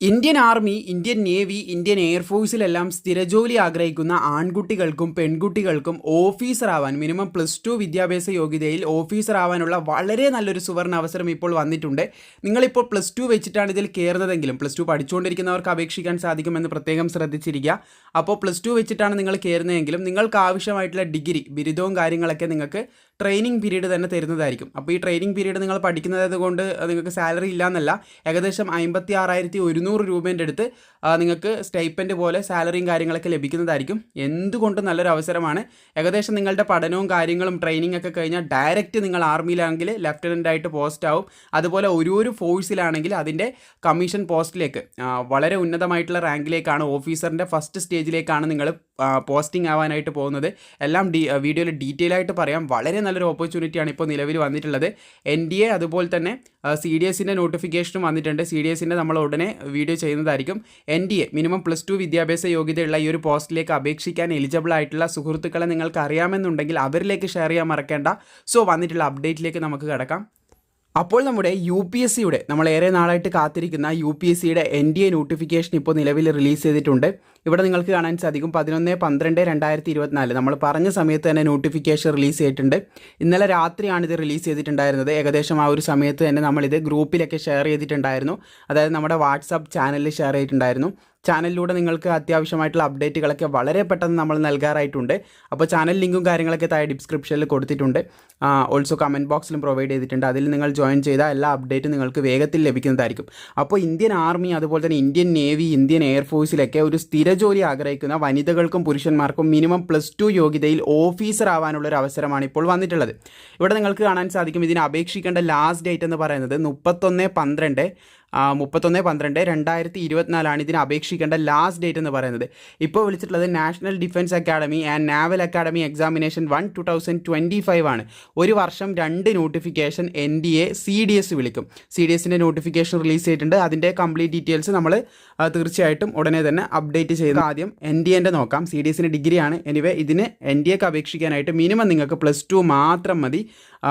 Indian army Indian navy Indian എയർഫോഴ്സിലെല്ലാം സ്ഥിരജോലി ആഗ്രഹിക്കുന്ന ആൺകുട്ടികൾക്കും പെൺകുട്ടികൾക്കും ഓഫീസർ ആവാൻ മിനിമം പ്ലസ് ടു വിദ്യാഭ്യാസ യോഗ്യതയിൽ ഓഫീസർ ആവാനുള്ള വളരെ നല്ലൊരു സുവർണ അവസരം ഇപ്പോൾ വന്നിട്ടുണ്ട്. നിങ്ങളിപ്പോൾ പ്ലസ് ടു വെച്ചിട്ടാണ് ഇതിൽ കയറുന്നതെങ്കിലും പ്ലസ് ടു പഠിച്ചുകൊണ്ടിരിക്കുന്നവർക്ക് അപേക്ഷിക്കാൻ സാധിക്കുമെന്ന് പ്രത്യേകം ശ്രദ്ധിച്ചിരിക്കുക. അപ്പോൾ പ്ലസ് ടു വെച്ചിട്ടാണ് നിങ്ങൾ കയറുന്നതെങ്കിലും നിങ്ങൾക്ക് ആവശ്യമായിട്ടുള്ള ഡിഗ്രി ബിരുദവും കാര്യങ്ങളൊക്കെ നിങ്ങൾക്ക് ട്രെയിനിങ് പീരീഡ് തന്നെ തരുന്നതായിരിക്കും. അപ്പോൾ ഈ ട്രെയിനിങ് പീരീഡ് നിങ്ങൾ പഠിക്കുന്നത് കൊണ്ട് നിങ്ങൾക്ക് സാലറി ഇല്ല എന്നല്ല ഏകദേശം അമ്പത്തി ആറായിരത്തി ഒരുന്നൂറ് രൂപേന്റെ അടുത്ത് നിങ്ങൾക്ക് സ്റ്റൈപ്പന്റ് പോലെ സാലറിയും കാര്യങ്ങളൊക്കെ ലഭിക്കുന്നതായിരിക്കും. എന്തുകൊണ്ടും നല്ലൊരു അവസരമാണ്? ഏകദേശം നിങ്ങളുടെ പഠനവും കാര്യങ്ങളും ട്രെയിനിങ് ഒക്കെ കഴിഞ്ഞാൽ ഡയറക്റ്റ് നിങ്ങൾ ആർമിയിലാണെങ്കിൽ ലെഫ്റ്റനന്റ് ആയിട്ട് പോസ്റ്റ് ആവും. അതുപോലെ ഒരു ഒരു ഫോഴ്സിലാണെങ്കിൽ അതിന്റെ കമ്മീഷൻ പോസ്റ്റിലേക്ക് വളരെ ഉന്നതമായിട്ടുള്ള റാങ്കിലേക്കാണ് ഓഫീസറിന്റെ ഫസ്റ്റ് സ്റ്റേജിലേക്കാണ് നിങ്ങൾ പോസ്റ്റിംഗ് ആവാനായിട്ട് പോകുന്നത്. എല്ലാം ഡീ വീഡിയോയിൽ ഡീറ്റെയിൽ ആയിട്ട് പറയാം. വളരെ നല്ലൊരു ഓപ്പർച്യൂണിറ്റിയാണ് ഇപ്പോൾ നിലവിൽ വന്നിട്ടുള്ളത്. എൻ ഡി എ അതുപോലെ തന്നെ സി ഡി എസിന്റെ നോട്ടിഫിക്കേഷനും വന്നിട്ടുണ്ട്. സി ഡി എസിന്റെ നമ്മൾ ഉടനെ വീഡിയോ ചെയ്യുന്നതായിരിക്കും. N D A minimum plus two വിദ്യാഭ്യാസ യോഗ്യതയുള്ള ഈ ഒരു പോസ്റ്റിലേക്ക് അപേക്ഷിക്കാൻ എലിജിബിൾ ആയിട്ടുള്ള സുഹൃത്തുക്കളെ നിങ്ങൾക്ക് അറിയാമെന്നുണ്ടെങ്കിൽ അവരിലേക്ക് ഷെയർ ചെയ്യാൻ മറക്കേണ്ട. സോ വന്നിട്ടുള്ള അപ്ഡേറ്റിലേക്ക് നമുക്ക് കിടക്കാം. അപ്പോൾ നമ്മുടെ യു പി എസ് സിയുടെ നമ്മൾ ഏറെ നാളായിട്ട് കാത്തിരിക്കുന്ന യു പി എസ് സിയുടെ എൻ ഡി എ നോട്ടിഫിക്കേഷൻ ഇപ്പോൾ നിലവിൽ റിലീസ് ചെയ്തിട്ടുണ്ട്. ഇവിടെ നിങ്ങൾക്ക് കാണാൻ സാധിക്കും പതിനൊന്ന് പന്ത്രണ്ട് രണ്ടായിരത്തി ഇരുപത്തിനാല്. നമ്മൾ പറഞ്ഞ സമയത്ത് തന്നെ നോട്ടിഫിക്കേഷൻ റിലീസ് ചെയ്തിട്ടുണ്ട്. ഇന്നലെ രാത്രിയാണ് ഇത് റിലീസ് ചെയ്തിട്ടുണ്ടായിരുന്നത്. ഏകദേശം ആ ഒരു സമയത്ത് തന്നെ നമ്മളിത് ഗ്രൂപ്പിലൊക്കെ ഷെയർ ചെയ്തിട്ടുണ്ടായിരുന്നു. അതായത് നമ്മുടെ വാട്സാപ്പ് ചാനലിൽ ഷെയർ ചെയ്തിട്ടുണ്ടായിരുന്നു. ചാനലിലൂടെ നിങ്ങൾക്ക് അത്യാവശ്യമായിട്ടുള്ള അപ്ഡേറ്റുകളൊക്കെ വളരെ പെട്ടെന്ന് നമ്മൾ നൽകാറായിട്ടുണ്ട്. അപ്പോൾ ചാനൽ ലിങ്കും കാര്യങ്ങളൊക്കെ താഴെ ഡിസ്ക്രിപ്ഷനിൽ കൊടുത്തിട്ടുണ്ട്. ഓൾസോ കമന്റ് ബോക്സിലും പ്രൊവൈഡ് ചെയ്തിട്ടുണ്ട്. അതിൽ നിങ്ങൾ ജോയിൻ ചെയ്താൽ എല്ലാ അപ്ഡേറ്റും നിങ്ങൾക്ക് വേഗത്തിൽ ലഭിക്കുന്നതായിരിക്കും. അപ്പോൾ ഇന്ത്യൻ ആർമി അതുപോലെ തന്നെ ഇന്ത്യൻ നേവി ഇന്ത്യൻ എയർഫോഴ്സിലൊക്കെ ഒരു സ്ഥിര ജോലി ആഗ്രഹിക്കുന്ന വനിതകൾക്കും പുരുഷന്മാർക്കും മിനിമം പ്ലസ് ടു യോഗ്യതയിൽ ഓഫീസർ ആവാനുള്ള ഒരു അവസരമാണ് ഇപ്പോൾ വന്നിട്ടുള്ളത്. ഇവിടെ നിങ്ങൾക്ക് കാണാൻ സാധിക്കും ഇതിന് അപേക്ഷിക്കേണ്ട ലാസ്റ്റ് ഡേറ്റ് എന്ന് പറയുന്നത് മുപ്പത്തൊന്ന് പന്ത്രണ്ട് മുപ്പത്തൊന്ന് പന്ത്രണ്ട് രണ്ടായിരത്തി ഇരുപത്തിനാലാണ് ഇതിന് അപേക്ഷിക്കേണ്ട ലാസ്റ്റ് ഡേറ്റ് എന്ന് പറയുന്നത്. ഇപ്പോൾ വിളിച്ചിട്ടുള്ളത് national defence academy and naval academy examination one two thousand twenty five ആണ്. ഒരു വർഷം രണ്ട് notification N D A C D S വിളിക്കും. സി ഡി എസിന്റെ നോട്ടിഫിക്കേഷൻ റിലീസ് ചെയ്തിട്ടുണ്ട്. അതിന്റെ കംപ്ലീറ്റ് ഡീറ്റെയിൽസ് നമ്മൾ തീർച്ചയായിട്ടും ഉടനെ തന്നെ അപ്ഡേറ്റ് ചെയ്ത് ആദ്യം എൻ ഡി എന്റെ നോക്കാം. സി ഡി എസിന്റെ ഡിഗ്രിയാണ് എനിവേ ഇതിന് എൻ ഡി എക്ക് അപേക്ഷിക്കാനായിട്ട് മിനിമം നിങ്ങൾക്ക് പ്ലസ് ടു മാത്രം മതി.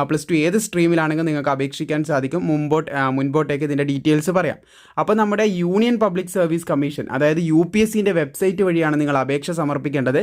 പ്ലസ് ടു ഏത് സ്ട്രീമിലാണെങ്കിലും നിങ്ങൾക്ക് അപേക്ഷിക്കാൻ സാധിക്കും. മുമ്പോട്ട് മുൻപോട്ടേക്ക് ഇതിന്റെ ഡീറ്റെയിൽസ് പറയാം. അപ്പോൾ നമ്മുടെ യൂണിയൻ പബ്ലിക് സർവീസ് കമ്മീഷൻ അതായത് യു പി എസ് സിന്റെ വെബ്സൈറ്റ് വഴിയാണ് നിങ്ങൾ അപേക്ഷ സമർപ്പിക്കേണ്ടത്.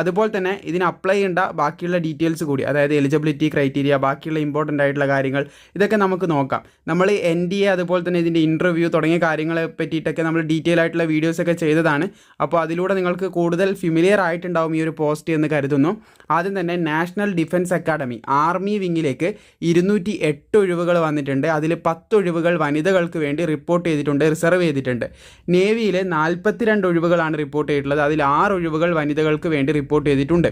അതുപോലെ തന്നെ ഇതിന് അപ്ലൈ ചെയ്യേണ്ട ബാക്കിയുള്ള ഡീറ്റെയിൽസ് കൂടി അതായത് എലിജിബിലിറ്റി ക്രൈറ്റീരിയ ബാക്കിയുള്ള ഇമ്പോർട്ടന്റ് ആയിട്ടുള്ള കാര്യങ്ങൾ ഇതൊക്കെ നമുക്ക് നോക്കാം. നമ്മൾ എൻ ഡി എ അതുപോലെ തന്നെ ഇതിന്റെ ഇന്റർവ്യൂ തുടങ്ങിയ കാര്യങ്ങളെ പറ്റിയിട്ടൊക്കെ നമ്മൾ ഡീറ്റെയിൽ ആയിട്ടുള്ള വീഡിയോസ് ഒക്കെ ചെയ്തതാണ്. അപ്പോൾ അതിലൂടെ നിങ്ങൾക്ക് കൂടുതൽ ഫിമിലിയർ ആയിട്ടുണ്ടാവും ഈ ഒരു പോസ്റ്റ് എന്ന് കരുതുന്നു. ആദ്യം തന്നെ നാഷണൽ ഡിഫൻസ് അക്കാഡമി ആർമി വിങ്ങിലേക്ക് ഇരുന്നൂറ്റി എട്ട് ഒഴിവുകൾ വന്നിട്ടുണ്ട്. അതിൽ പത്ത് ഒഴിവുകൾ വനിതകൾക്ക് വേണ്ടി റിപ്പോർട്ട് ചെയ്തിട്ടുണ്ട് റിസർവ് ചെയ്തിട്ടുണ്ട്. നേവിയിലെ നാൽപ്പത്തിരണ്ട് ഒഴിവുകളാണ് റിപ്പോർട്ട് ചെയ്തിട്ടുള്ളത്. അതിൽ ആറ് ഒഴിവുകൾ വനിതകൾക്ക് വേണ്ടി റിപ്പോർട്ട് ചെയ്തിട്ടുണ്ട്.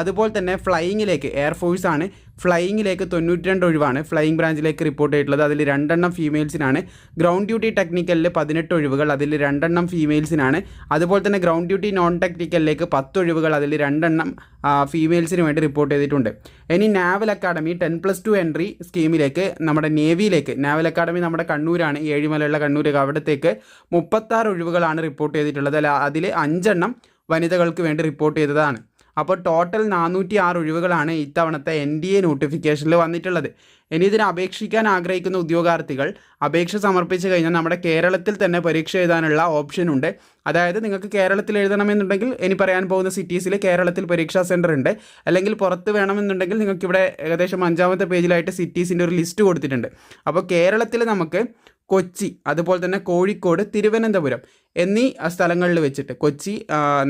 അതുപോലെ തന്നെ ഫ്ലൈയിങ്ങിലേക്ക് എയർഫോഴ്സാണ് ഫ്ലൈയിങ്ങിലേക്ക് തൊണ്ണൂറ്റി രണ്ട് ഒഴിവാണ്. ഫ്ലൈയിങ് ബ്രാഞ്ചിലേക്ക് റിപ്പോർട്ട് ചെയ്തിട്ടുള്ളത്. അതിൽ രണ്ടെണ്ണം ഫീമെയിൽസിനാണ്. ഗ്രൗണ്ട് ഡ്യൂട്ടി ടെക്നിക്കലിൽ പതിനെട്ട് ഒഴിവുകൾ അതിൽ രണ്ടെണ്ണം ഫീമെയിൽസിനാണ്. അതുപോലെ തന്നെ ഗ്രൗണ്ട് ഡ്യൂട്ടി നോൺ ടെക്നിക്കലിലേക്ക് പത്ത് ഒഴിവുകൾ അതിൽ രണ്ടെണ്ണം ഫീമെയിൽസിന് വേണ്ടി റിപ്പോർട്ട് ചെയ്തിട്ടുണ്ട്. ഇനി naval academy ten plus two entry സ്കീമിലേക്ക് നമ്മുടെ നേവിയിലേക്ക് നാവൽ അക്കാഡമി നമ്മുടെ കണ്ണൂരാണ് ഏഴിമലയുള്ള കണ്ണൂർ അവിടത്തേക്ക് മുപ്പത്താറ് ഒഴിവുകളാണ് റിപ്പോർട്ട് ചെയ്തിട്ടുള്ളത്. അതിൽ അഞ്ചെണ്ണം വനിതകൾക്ക് വേണ്ടി റിപ്പോർട്ട് ചെയ്തതാണ്. അപ്പോൾ ടോട്ടൽ നാനൂറ്റി ആറ് ഒഴിവുകളാണ് ഇത്തവണത്തെ എൻ ഡി എ നോട്ടിഫിക്കേഷനിൽ വന്നിട്ടുള്ളത്. ഇനി ഇതിന് അപേക്ഷിക്കാൻ ആഗ്രഹിക്കുന്ന ഉദ്യോഗാർത്ഥികൾ അപേക്ഷ സമർപ്പിച്ച് കഴിഞ്ഞാൽ നമ്മുടെ കേരളത്തിൽ തന്നെ പരീക്ഷ എഴുതാനുള്ള ഓപ്ഷൻ ഉണ്ട്. അതായത് നിങ്ങൾക്ക് കേരളത്തിൽ എഴുതണമെന്നുണ്ടെങ്കിൽ ഇനി പറയാൻ പോകുന്ന സിറ്റീസിൽ കേരളത്തിൽ പരീക്ഷാ സെന്റർ ഉണ്ട്. അല്ലെങ്കിൽ പുറത്ത് വേണമെന്നുണ്ടെങ്കിൽ നിങ്ങൾക്ക് ഇവിടെ ഏകദേശം അഞ്ചാമത്തെ പേജിലായിട്ട് സിറ്റീസിന്റെ ഒരു ലിസ്റ്റ് കൊടുത്തിട്ടുണ്ട്. അപ്പോൾ കേരളത്തിൽ നമുക്ക് കൊച്ചി അതുപോലെ തന്നെ കോഴിക്കോട് തിരുവനന്തപുരം എന്നീ സ്ഥലങ്ങളിൽ വെച്ചിട്ട് കൊച്ചി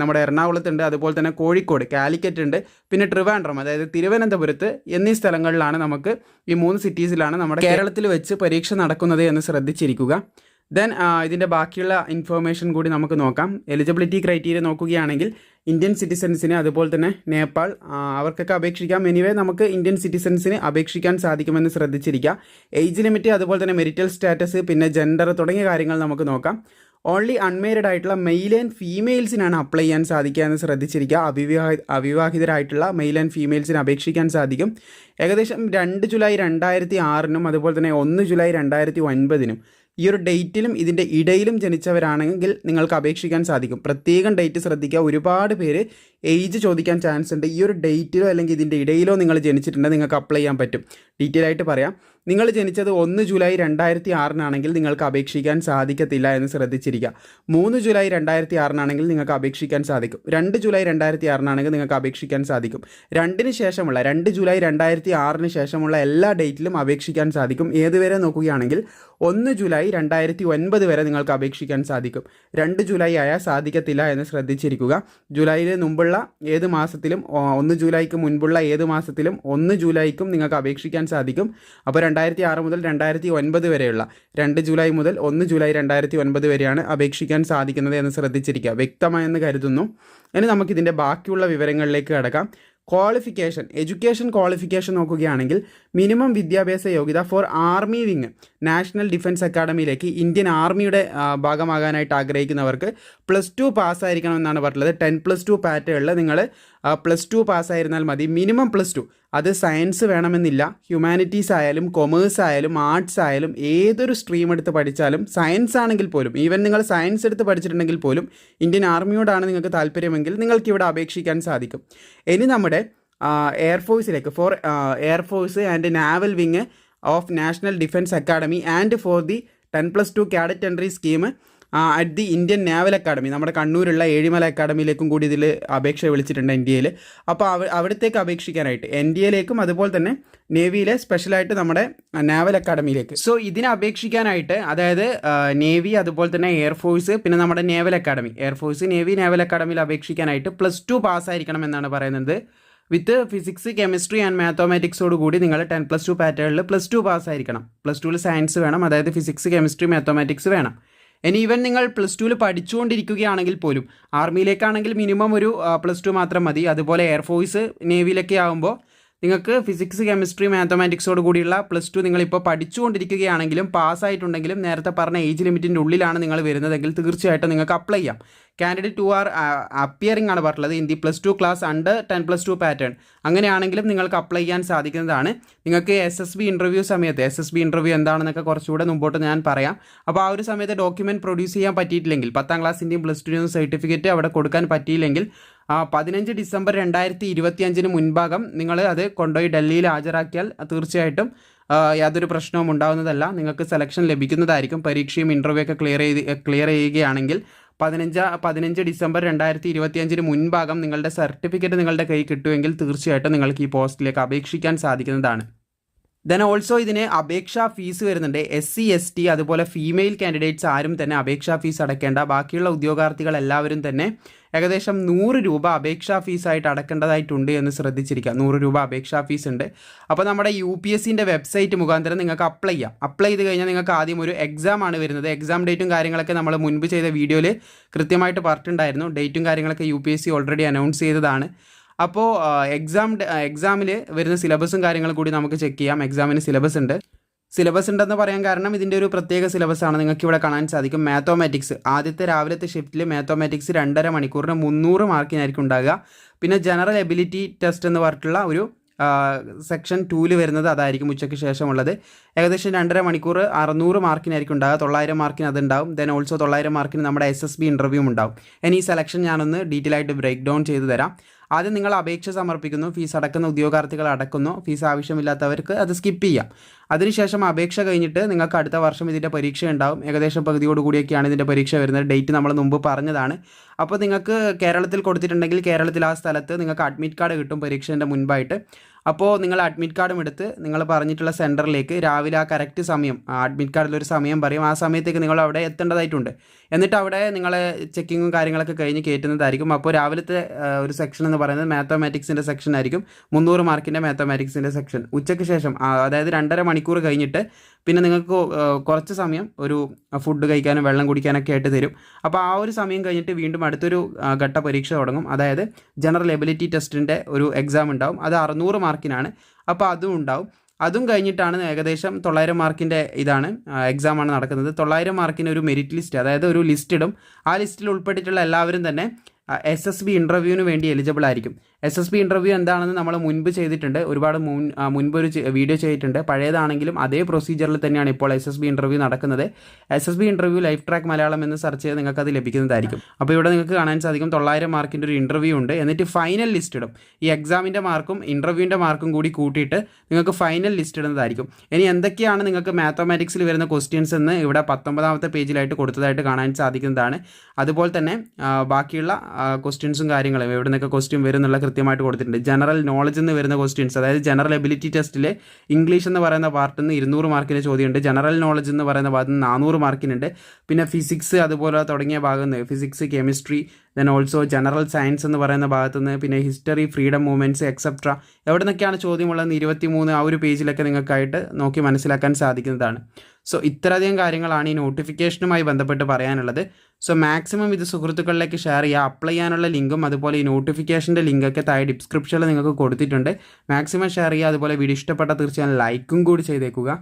നമ്മുടെ എറണാകുളത്തുണ്ട് അതുപോലെ തന്നെ കോഴിക്കോട് കാലിക്കറ്റ് ഉണ്ട് പിന്നെ ട്രിവാൻഡ്രം അതായത് തിരുവനന്തപുരത്ത് എന്നീ സ്ഥലങ്ങളിലാണ് നമുക്ക് ഈ മൂന്ന് സിറ്റീസിലാണ് നമ്മുടെ കേരളത്തിൽ വെച്ച് പരീക്ഷ നടക്കുന്നത് എന്ന് ശ്രദ്ധിച്ചിരിക്കുക. ദെൻ ഇതിന്റെ ബാക്കിയുള്ള ഇൻഫർമേഷൻ കൂടി നമുക്ക് നോക്കാം. എലിജിബിലിറ്റി ക്രൈറ്റീരിയ നോക്കുകയാണെങ്കിൽ ഇന്ത്യൻ സിറ്റിസൺസിന് അതുപോലെ തന്നെ നേപ്പാൾ അവർക്കൊക്കെ അപേക്ഷിക്കാം. എനിവേ നമുക്ക് ഇന്ത്യൻ സിറ്റിസൺസിന് അപേക്ഷിക്കാൻ സാധിക്കുമെന്ന് ശ്രദ്ധിച്ചിരിക്കുക. ഏജ് ലിമിറ്റ് അതുപോലെ തന്നെ മെരിറ്റൽ സ്റ്റാറ്റസ് പിന്നെ ജെൻഡർ തുടങ്ങിയ കാര്യങ്ങൾ നമുക്ക് നോക്കാം. ഓൺലി അൺമേരിഡ് ആയിട്ടുള്ള മെയിൽ ആൻഡ് ഫീമെയിൽസിനാണ് അപ്ലൈ ചെയ്യാൻ സാധിക്കുക എന്ന് ശ്രദ്ധിച്ചിരിക്കുക. അവിവാഹ അവിവാഹിതരായിട്ടുള്ള മെയിൽ ആൻഡ് ഫീമെയിൽസിന് അപേക്ഷിക്കാൻ സാധിക്കും. ഏകദേശം രണ്ട് ജൂലൈ രണ്ടായിരത്തി ആറിനും അതുപോലെ തന്നെ ഒന്ന് ജൂലൈ രണ്ടായിരത്തി ഒൻപതിനും ഈ ഒരു ഡേറ്റിലും ഇതിന്റെ ഇടയിലും ജനിച്ചവരാണെങ്കിൽ നിങ്ങൾക്ക് അപേക്ഷിക്കാൻ സാധിക്കും. പ്രത്യേകം ഡേറ്റ് ശ്രദ്ധിക്കുക. ഒരുപാട് പേര് ഏജ് ചോദിക്കാൻ ചാൻസ് ഉണ്ട്. ഈ ഒരു ഡേറ്റിലോ അല്ലെങ്കിൽ ഇതിന്റെ ഇടയിലോ നിങ്ങൾ ജനിച്ചിട്ടുണ്ടെങ്കിൽ നിങ്ങൾക്ക് അപ്ലൈ ചെയ്യാൻ പറ്റും. ഡീറ്റെയിൽ ആയിട്ട് പറയാം. നിങ്ങൾ ജനിച്ചത് ഒന്ന് ജൂലൈ രണ്ടായിരത്തി ആറിനാണെങ്കിൽ നിങ്ങൾക്ക് അപേക്ഷിക്കാൻ സാധിക്കത്തില്ല എന്ന് ശ്രദ്ധിച്ചിരിക്കുക. മൂന്ന് ജൂലൈ രണ്ടായിരത്തി ആറിനാണെങ്കിൽ നിങ്ങൾക്ക് അപേക്ഷിക്കാൻ സാധിക്കും. രണ്ട് ജൂലൈ രണ്ടായിരത്തി ആറിനാണെങ്കിൽ നിങ്ങൾക്ക് അപേക്ഷിക്കാൻ സാധിക്കും. രണ്ടിന് ശേഷമുള്ള രണ്ട് ജൂലൈ രണ്ടായിരത്തി ആറിന് ശേഷമുള്ള എല്ലാ ഡേറ്റിലും അപേക്ഷിക്കാൻ സാധിക്കും. ഏതുവരെ നോക്കുകയാണെങ്കിൽ ഒന്ന് ജൂലൈ രണ്ടായിരത്തി ഒൻപത് വരെ നിങ്ങൾക്ക് അപേക്ഷിക്കാൻ സാധിക്കും. രണ്ട് ജൂലൈ ആയാൽ സാധിക്കത്തില്ല എന്ന് ശ്രദ്ധിച്ചിരിക്കുക. ജൂലൈയിലെ മുമ്പുള്ള ഏത് മാസത്തിലും ഒന്ന് ജൂലൈക്ക് മുൻപുള്ള ഏത് മാസത്തിലും ഒന്ന് ജൂലൈക്കും നിങ്ങൾക്ക് അപേക്ഷിക്കാൻ സാധിക്കും. അപ്പോൾ രണ്ടായിരത്തി ആറ് മുതൽ രണ്ടായിരത്തി ഒൻപത് വരെയുള്ള രണ്ട് ജൂലൈ മുതൽ ഒന്ന് ജൂലൈ രണ്ടായിരത്തി ഒൻപത് വരെയാണ് അപേക്ഷിക്കാൻ സാധിക്കുന്നത് എന്ന് ശ്രദ്ധിച്ചിരിക്കുക. വ്യക്തമായെന്ന് കരുതുന്നു. ഇനി നമുക്കിതിന്റെ ബാക്കിയുള്ള വിവരങ്ങളിലേക്ക് കടക്കാം. ക്വാളിഫിക്കേഷൻ എഡ്യൂക്കേഷൻ ക്വാളിഫിക്കേഷൻ നോക്കുകയാണെങ്കിൽ മിനിമം വിദ്യാഭ്യാസ യോഗ്യത for army wing national defence അക്കാഡമിയിലേക്ക് Indian ആർമിയുടെ ഭാഗമാകാനായിട്ട് ആഗ്രഹിക്കുന്നവർക്ക് പ്ലസ് ടു പാസ്സായിരിക്കണം എന്നാണ് പറഞ്ഞത് ടെൻ പ്ലസ് ടു പാറ്റേണിൽ നിങ്ങൾ പ്ലസ് ടു പാസ്സായിരുന്നാൽ മതി. Minimum plus two. അത് സയൻസ് വേണമെന്നില്ല. ഹ്യൂമാനിറ്റീസ് ആയാലും കൊമേഴ്സ് ആയാലും ആർട്സ് ആയാലും ഏതൊരു സ്ട്രീം എടുത്ത് പഠിച്ചാലും സയൻസ് ആണെങ്കിൽ പോലും ഈവൻ നിങ്ങൾ സയൻസ് എടുത്ത് പഠിച്ചിട്ടുണ്ടെങ്കിൽ പോലും ഇന്ത്യൻ ആർമിയോടാണ് നിങ്ങൾക്ക് താല്പര്യമെങ്കിൽ നിങ്ങൾക്ക് ഇവിടെ അപേക്ഷിക്കാൻ സാധിക്കും. ഇനി നമ്മുടെ എയർഫോഴ്സിലേക്ക് for air force and naval wing of national defence academy and for the ten plus two cadet entry scheme at the Indian naval academy നമ്മുടെ കണ്ണൂരുള്ള ഏഴിമല അക്കാഡമിയിലേക്കും കൂടി ഇതിൽ അപേക്ഷ വിളിച്ചിട്ടുണ്ട് ഇന്ത്യയിൽ അപ്പോൾ അവ അവിടത്തേക്ക് അപേക്ഷിക്കാനായിട്ട് എൻ ഡി എയിലേക്കും അതുപോലെ തന്നെ നേവിയിലെ സ്പെഷ്യലായിട്ട് നമ്മുടെ നാവൽ അക്കാഡമിയിലേക്ക് സോ ഇതിനെ അപേക്ഷിക്കാനായിട്ട് അതായത് നേവി അതുപോലെ തന്നെ എയർഫോഴ്സ് പിന്നെ നമ്മുടെ naval academy air force navy naval അക്കാഡമിയിൽ അപേക്ഷിക്കാനായിട്ട് പ്ലസ് ടു പാസ്സായിരിക്കണം എന്നാണ് പറയുന്നത്. വിത്ത് ഫിസിക്സ് കെമിസ്ട്രി ആൻഡ് മാത്തമാറ്റിക്സോട് കൂടി നിങ്ങൾ ടെൻ പ്ലസ് ടു പാറ്റേണിൽ പ്ലസ് ടു പാസ് ആയിരിക്കണം. പ്ലസ് ടുവിൽ സയൻസ് വേണം അതായത് ഫിസിക്സ് കെമിസ്ട്രി മാത്തമാറ്റിക്സ് വേണം. ഇനി ഈവൻ നിങ്ങൾ പ്ലസ് ടുവിൽ പഠിച്ചുകൊണ്ടിരിക്കുകയാണെങ്കിൽ പോലും ആർമിയിലേക്കാണെങ്കിൽ മിനിമം ഒരു പ്ലസ് ടു മാത്രം മതി. അതുപോലെ എയർഫോഴ്സ് നേവിയിലൊക്കെ ആകുമ്പോൾ നിങ്ങൾക്ക് ഫിസിക്സ് കെമിസ്ട്രി മാത്തമാറ്റിക്സോട് കൂടിയുള്ള പ്ലസ് ടു നിങ്ങളിപ്പോൾ പഠിച്ചുകൊണ്ടിരിക്കുകയാണെങ്കിലും പാസ്സായിട്ടുണ്ടെങ്കിലും നേരത്തെ പറഞ്ഞ ഏജ് ലിമിറ്റിന്റെ ഉള്ളിലാണ് നിങ്ങൾ വരുന്നതെങ്കിൽ തീർച്ചയായിട്ടും നിങ്ങൾക്ക് അപ്ലൈ ചെയ്യാം. കാൻഡിഡേറ്റ് ടു ആർ അപ്പിയറിംഗ് ആണ് പറഞ്ഞത് in the plus two class under ten plus two pattern അങ്ങനെയാണെങ്കിലും നിങ്ങൾക്ക് അപ്ലൈ ചെയ്യാൻ സാധിക്കുന്നതാണ്. നിങ്ങൾക്ക് എസ് എസ് ബി ഇന്റർവ്യൂ സമയത്ത് എസ് എസ് ബി ഇന്റർവ്യൂ എന്താണെന്നൊക്കെ കുറച്ചുകൂടെ മുമ്പോട്ട് ഞാൻ പറയാം. അപ്പോൾ ആ ഒരു സമയത്ത് ഡോക്യുമെന്റ് പ്രൊഡ്യൂസ് ചെയ്യാൻ പറ്റിയിട്ടില്ലെങ്കിൽ പത്താം ക്ലാസ്സിന്റെയും പ്ലസ് ടുവിന്റെയും സർട്ടിഫിക്കറ്റ് അവിടെ കൊടുക്കാൻ പറ്റിയില്ലെങ്കിൽ ആ പതിനഞ്ച് ഡിസംബർ രണ്ടായിരത്തി ഇരുപത്തി അഞ്ചിന് മുൻഭാഗം നിങ്ങൾ അത് കൊണ്ടുപോയി ഡൽഹിയിൽ ഹാജരാക്കിയാൽ തീർച്ചയായിട്ടും യാതൊരു പ്രശ്നവും ഉണ്ടാകുന്നതല്ല നിങ്ങൾക്ക് സെലക്ഷൻ ലഭിക്കുന്നതായിരിക്കും. പരീക്ഷയും ഇന്റർവ്യൂ ഒക്കെ ക്ലിയർ ചെയ്ത് ക്ലിയർ ചെയ്യുകയാണെങ്കിൽ പതിനഞ്ച് പതിനഞ്ച് ഡിസംബർ രണ്ടായിരത്തി ഇരുപത്തി അഞ്ചിന് മുൻഭാഗം നിങ്ങളുടെ സർട്ടിഫിക്കറ്റ് നിങ്ങളുടെ കൈ കിട്ടുമെങ്കിൽ തീർച്ചയായിട്ടും നിങ്ങൾക്ക് ഈ പോസ്റ്റിലേക്ക് അപേക്ഷിക്കാൻ സാധിക്കുന്നതാണ്. ദെൻ ഓൾസോ ഇതിന് അപേക്ഷാ ഫീസ് വരുന്നുണ്ട്. എസ് സി എസ് ടി അതുപോലെ ഫീമെയിൽ കാൻഡിഡേറ്റ്സ് ആരും തന്നെ അപേക്ഷാ ഫീസ് അടയ്ക്കേണ്ട ബാക്കിയുള്ള ഉദ്യോഗാർത്ഥികൾ എല്ലാവരും തന്നെ ഏകദേശം നൂറ് രൂപ അപേക്ഷാ ഫീസായിട്ട് അടക്കേണ്ടതായിട്ടുണ്ട് എന്ന് ശ്രദ്ധിച്ചിരിക്കുക നൂറ് രൂപ അപേക്ഷാ ഫീസ് ഉണ്ട്. അപ്പോൾ നമ്മുടെ യു പി എസ് സിന്റെ വെബ്സൈറ്റ് മുഖാന്തരം നിങ്ങൾക്ക് അപ്ലൈ ചെയ്യാം. അപ്ലൈ ചെയ്ത് കഴിഞ്ഞാൽ നിങ്ങൾക്ക് ആദ്യം ഒരു എക്സാം ആണ് വരുന്നത്. എക്സാം ഡേറ്റും കാര്യങ്ങളൊക്കെ നമ്മൾ മുൻപ് ചെയ്ത വീഡിയോയിൽ കൃത്യമായിട്ട് പറഞ്ഞിട്ടുണ്ടായിരുന്നു. ഡേറ്റും കാര്യങ്ങളൊക്കെ U P S C already announce ചെയ്തതാണ്. അപ്പോൾ എക്സാം എക്സാമിൽ വരുന്ന സിലബസും കാര്യങ്ങളും കൂടി നമുക്ക് ചെക്ക് ചെയ്യാം. എക്സാമിന് സിലബസ് ഉണ്ട്. സിലബസ് ഉണ്ടെന്ന് പറയാൻ കാരണം ഇതിന്റെ ഒരു പ്രത്യേക സിലബസാണ് നിങ്ങൾക്ക് ഇവിടെ കാണാൻ സാധിക്കും. മാത്തോമാറ്റിക്സ് ആദ്യത്തെ രാവിലത്തെ ഷിഫ്റ്റിൽ മാത്തോമാറ്റിക്സ് രണ്ടര മണിക്കൂറിന് മുന്നൂറ് മാർക്കിനായിരിക്കും ഉണ്ടാകുക. പിന്നെ ജനറൽ എബിലിറ്റി ടെസ്റ്റ് എന്ന് പറഞ്ഞിട്ടുള്ള ഒരു സെക്ഷൻ ടൂൽ വരുന്നത് അതായിരിക്കും ഉച്ചയ്ക്ക് ശേഷമുള്ളത്. ഏകദേശം രണ്ടര മണിക്കൂർ അറുന്നൂറ് മാർക്കിനായിരിക്കും ഉണ്ടാകുക. തൊള്ളായിരം മാർക്കിന് അതുണ്ടാവും. ദെൻ ഓൾസോ തൊള്ളായിരം മാർക്കിന് നമ്മുടെ എസ് എസ് ബി ഇന്റർവ്യൂ ഉണ്ടാവും. ഇനി ഈ സെലക്ഷൻ ഞാനൊന്ന് ഡീറ്റെയിൽ ആയിട്ട് ബ്രേക്ക് ഡൗൺ ചെയ്ത് തരാം. ആദ്യം നിങ്ങൾ അപേക്ഷ സമർപ്പിക്കുന്നു ഫീസ് അടക്കുന്ന ഉദ്യോഗാർത്ഥികൾ അടക്കുന്നു ഫീസ് ആവശ്യമില്ലാത്തവർക്ക് അത് സ്കിപ്പ് ചെയ്യാം. അതിനുശേഷം അപേക്ഷ കഴിഞ്ഞിട്ട് നിങ്ങൾക്ക് അടുത്ത വർഷം ഇതിന്റെ പരീക്ഷ ഉണ്ടാവും. ഏകദേശം പകുതിയോടുകൂടിയൊക്കെയാണ് ഇതിന്റെ പരീക്ഷ വരുന്നത്. ഡേറ്റ് നമ്മൾ മുമ്പ് പറഞ്ഞതാണ്. അപ്പോൾ നിങ്ങൾക്ക് കേരളത്തിൽ കൊടുത്തിട്ടുണ്ടെങ്കിൽ കേരളത്തിൽ ആ സ്ഥലത്ത് നിങ്ങൾക്ക് അഡ്മിറ്റ് കാർഡ് കിട്ടും പരീക്ഷേന്റെ മുൻപായിട്ട്. അപ്പോൾ നിങ്ങൾ അഡ്മിറ്റ് കാർഡും എടുത്ത് നിങ്ങൾ പറഞ്ഞിട്ടുള്ള സെന്ററിലേക്ക് രാവിലെ ആ കറക്റ്റ് സമയം അഡ്മിറ്റ് കാർഡിലൊരു സമയം പറയും. ആ സമയത്തേക്ക് നിങ്ങൾ അവിടെ എത്തേണ്ടതായിട്ടുണ്ട്. എന്നിട്ട് അവിടെ നിങ്ങളെ ചെക്കിങ്ങും കാര്യങ്ങളൊക്കെ കഴിഞ്ഞ് കയറ്റുന്നതായിരിക്കും. അപ്പോൾ രാവിലത്തെ ഒരു സെക്ഷൻ എന്ന് പറയുന്നത് മാത്തമാറ്റിക്സിന്റെ സെക്ഷൻ ആയിരിക്കും. മുന്നൂറ് മാർക്കിന്റെ മാത്തമാറ്റിക്സിന്റെ സെക്ഷൻ ഉച്ചയ്ക്ക് ശേഷം അതായത് രണ്ടര മണിക്കൂർ കഴിഞ്ഞിട്ട് പിന്നെ നിങ്ങൾക്ക് കുറച്ച് സമയം ഒരു ഫുഡ് കഴിക്കാനും വെള്ളം കുടിക്കാനൊക്കെ ആയിട്ട് തരും. അപ്പോൾ ആ ഒരു സമയം കഴിഞ്ഞിട്ട് വീണ്ടും അടുത്തൊരു ഘട്ട പരീക്ഷ തുടങ്ങും. അതായത് ജനറൽ എബിലിറ്റി ടെസ്റ്റിന്റെ ഒരു എക്സാം ഉണ്ടാവും. അത് അറുന്നൂറ് മാർക്കിനാണ് അപ്പോൾ അതും ഉണ്ടാവും. അതും കഴിഞ്ഞിട്ടാണ് ഏകദേശം തൊള്ളായിരം മാർക്കിന്റെ ഇതാണ് എക്സാമാണ് നടക്കുന്നത്. തൊള്ളായിരം മാർക്കിന് ഒരു മെറിറ്റ് ലിസ്റ്റ് അതായത് ഒരു ലിസ്റ്റ് ഇടും. ആ ലിസ്റ്റിൽ ഉൾപ്പെട്ടിട്ടുള്ള എല്ലാവരും തന്നെ എസ് എസ് ബി ഇന്റർവ്യൂവിന് വേണ്ടി എലിജിബിൾ ആയിരിക്കും. എസ് എസ് ബി ഇന്റർവ്യൂ എന്താണെന്ന് നമ്മൾ മുൻപ് ചെയ്തിട്ടുണ്ട്. ഒരുപാട് മുൻ മുൻപ് ഒരു വീഡിയോ ചെയ്തിട്ടുണ്ട്. പഴയതാണെങ്കിലും അതേ പ്രൊസീജിയറിൽ തന്നെയാണ് ഇപ്പോൾ എസ് എസ് ബി ഇന്റർവ്യൂ നടക്കുന്നത്. S S B interview life track Malayalam എന്ന് സെർച്ച് ചെയ്ത് നിങ്ങൾക്ക് അത് ലഭിക്കുന്നതായിരിക്കും അപ്പോൾ ഇവിടെ നിങ്ങൾക്ക് കാണാൻ സാധിക്കും തൊള്ളായിരം മാർക്കിന്റെ ഒരു ഇന്റർവ്യൂ ഉണ്ട്. എന്നിട്ട് ഫൈനൽ ലിസ്റ്റ് ഇടും. ഈ എക്സാമിന്റെ മാർക്കും ഇന്റർവ്യൂവിന്റെ മാർക്കും കൂടി കൂട്ടിയിട്ട് നിങ്ങൾക്ക് ഫൈനൽ ലിസ്റ്റ് ഇടുന്നതായിരിക്കും. ഇനി എന്തൊക്കെയാണ് നിങ്ങൾക്ക് മാത്തമാറ്റിക്സിൽ വരുന്ന ക്വസ്റ്റ്യൻസ് എന്ന് ഇവിടെ പത്തൊമ്പതാമത്തെ പേജിലായിട്ട് കൊടുത്തതായിട്ട് കാണാൻ സാധിക്കുന്നതാണ്. അതുപോലെ തന്നെ ബാക്കിയുള്ള ക്വസ്റ്റ്യൻസും കാര്യങ്ങളും എവിടെ നിന്നൊക്കെ ക്വസ്റ്റ്യൻ വരും എന്നുള്ള കൃത്യമായിട്ട് കൊടുത്തിട്ടുണ്ട്. ജനറൽ നോളജ് എന്ന് വരുന്ന ക്വസ്റ്റ്യൻസ് അതായത് ജനറൽ എബിലിറ്റി ടെസ്റ്റിൽ ഇംഗ്ലീഷ് എന്ന് പറയുന്ന പാർട്ടിൽ നിന്ന് ഇരുന്നൂറ് മാർക്കിന് ചോദ്യമുണ്ട്. ജനറൽ നോളജ് എന്ന് പറയുന്ന ഭാഗത്ത് നിന്ന് നാനൂറ് മാർക്കിനുണ്ട് പിന്നെ ഫിസിക്സ് അതുപോലെ തുടങ്ങിയ ഭാഗത്ത് നിന്ന് physics chemistry then also general science എന്ന് പറയുന്ന ഭാഗത്ത് നിന്ന് പിന്നെ ഹിസ്റ്ററി ഫ്രീഡം മൂവ്മെന്റ്സ് എക്സെട്ര എവിടെ നിന്നൊക്കെയാണ് ചോദ്യമുള്ളതെന്ന് ഇരുപത്തി മൂന്ന് ആ ഒരു പേജിലൊക്കെ നിങ്ങൾക്കായിട്ട് നോക്കി മനസ്സിലാക്കാൻ സാധിക്കുന്നതാണ്. സോ ഇത്രയധികം കാര്യങ്ങളാണ് ഈ നോട്ടിഫിക്കേഷനുമായി ബന്ധപ്പെട്ട് പറയാനുള്ളത്. സോ മാക്സിമം ഇത് സുഹൃത്തുക്കളിലേക്ക് ഷെയർ ചെയ്യുക. അപ്ലൈ ചെയ്യാനുള്ള ലിങ്കും അതുപോലെ ഈ നോട്ടിഫിക്കേഷന്റെ ലിങ്കൊക്കെ താഴെ ഡിസ്ക്രിപ്ഷനിൽ നിങ്ങൾക്ക് കൊടുത്തിട്ടുണ്ട്. മാക്സിമം ഷെയർ ചെയ്യുക. അതുപോലെ വീഡിയോ ഇഷ്ടപ്പെട്ട തീർച്ചയായും ലൈക്കും കൂടി ചെയ്തേക്കുക.